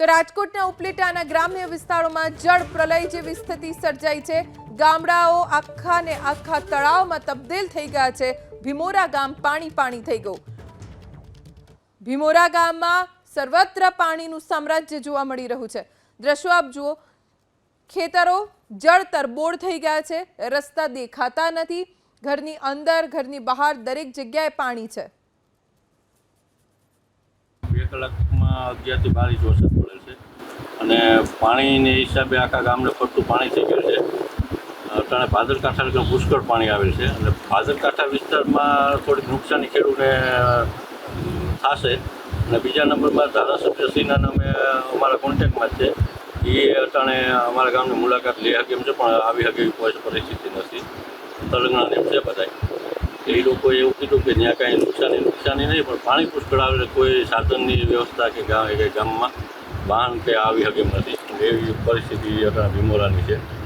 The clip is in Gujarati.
તો રાજકોટના ઉપલેટાના ગ્રામ્ય વિસ્તારોમાં જળ પ્રલય જેવી સ્થિતિ સર્જાઈ છે. ગામડાઓ આખા ને આખા તળાવમાં તબદીલ થઈ ગયા છે. ભીમોરા ગામ પાણી પાણી થઈ ગયું. ભીમોરા ગામમાં સર્વત્ર પાણીનું સામ્રાજ્ય જોવા મળી રહ્યું છે. દ્રશ્યો આપ જુઓ. ખેતરો જળ તરબોળ થઈ ગયા છે. રસ્તા દેખાતા નથી. ઘરની અંદર, ઘરની બહાર દરેક જગ્યાએ પાણી છે. બે કલાકમાં અગિયારથી બાર ઇંચ વરસાદ અને પાણીને હિસાબે આખા ગામને ફરતું પાણી થઈ ગયું છે. અટાણે ભાદરકાંઠા એકદમ પુષ્કળ પાણી આવેલ છે. અને ભાદરકાંઠા વિસ્તારમાં થોડીક નુકસાની ખેડૂને થશે. અને બીજા નંબરમાં ધારાસભ્ય સિંહના નામે અમારા કોન્ટેક્ટમાં જ છે. એ અટાણે અમારા ગામની મુલાકાત લઈ શકે એમ છે, પણ આવી શકે એવી કોઈ પરિસ્થિતિ નથી. તલંગણા એમ છે બધાય. એ લોકોએ એવું કીધું કે ત્યાં કાંઈ નુકસાની નુકસાની નહીં, પણ પાણી પુષ્કળ આવે કોઈ સાધનની વ્યવસ્થા કે ગામ એ ગામમાં વાહન કે આવી શકે નથી. એવી પરિસ્થિતિ અત્યારે ભીમોરાની છે.